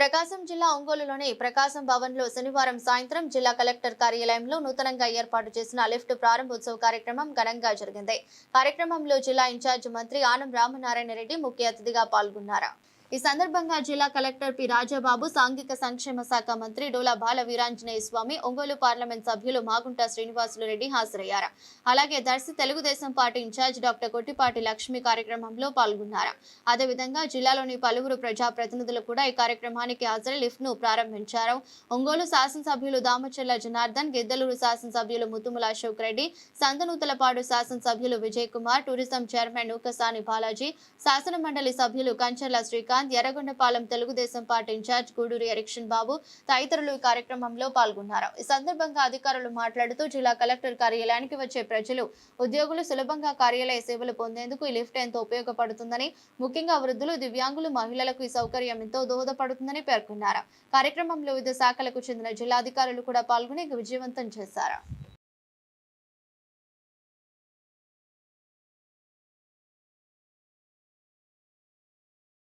ప్రకాశం జిల్లా ఒంగోలులోని ప్రకాశం భవన్లో శనివారం సాయంత్రం జిల్లా కలెక్టర్ కార్యాలయంలో నూతనంగా ఏర్పాటు చేసిన లిఫ్ట్ ప్రారంభోత్సవ కార్యక్రమం ఘనంగా జరిగింది. కార్యక్రమంలో జిల్లా ఇన్ఛార్జ్ మంత్రి ఆనం రామనారాయణ రెడ్డి ముఖ్య అతిథిగా పాల్గొన్నారు. ఈ సందర్భంగా జిల్లా కలెక్టర్ పి రాజాబాబు సాంఘిక సంక్షేమ శాఖ మంత్రి డోలా బాల వీరాంజనేయ స్వామి ఒంగోలు పార్లమెంట్ సభ్యులు మాగుంట శ్రీనివాసులు రెడ్డి హాజరయ్యారు. అలాగే Darsi Telugu Desam party incharge doctor Kottipati Lakshmi కార్యక్రమంలో పాల్గొన్నారు. అదేవిధంగా జిల్లాలోని పలువురు ప్రజాప్రతినిధులు కూడా ఈ కార్యక్రమానికి హాజరై లిఫ్ట్ను ప్రారంభించారు. ఒంగోలు శాసనసభ్యులు దామచర్ల జనార్దన్ గిద్దలూరు శాసనసభ్యులు ముత్తుముల అశోక్ రెడ్డి సందనూతలపాడు శాసనసభ్యులు విజయ్ కుమార్ టూరిజం చైర్మన్ నూకసాని బాలాజీ శాసన మండలి సభ్యులు కంచర్ల శ్రీకాంత్ ఎర్రగొండపాలెం తెలుగుదేశం పార్టీ ఇన్ఛార్జ్ గూడూరి ఎరిక్షన్ బాబు తదితరులు ఈ కార్యక్రమంలో పాల్గొన్నారు. ఈ సందర్భంగా అధికారులు మాట్లాడుతూ జిల్లా కలెక్టర్ కార్యాలయానికి వచ్చే ప్రజలు ఉద్యోగులు సులభంగా కార్యాలయ సేవలు పొందేందుకు ఈ లిఫ్ట్ ఎంతో ఉపయోగపడుతుందని ముఖ్యంగా వృద్ధులు దివ్యాంగులు మహిళలకు ఈ సౌకర్యం ఎంతో దోహదపడుతుందని పేర్కొన్నారు. కార్యక్రమంలో వివిధ శాఖలకు చెందిన జిల్లాధికారులు కూడా పాల్గొని విజయవంతం చేశారు.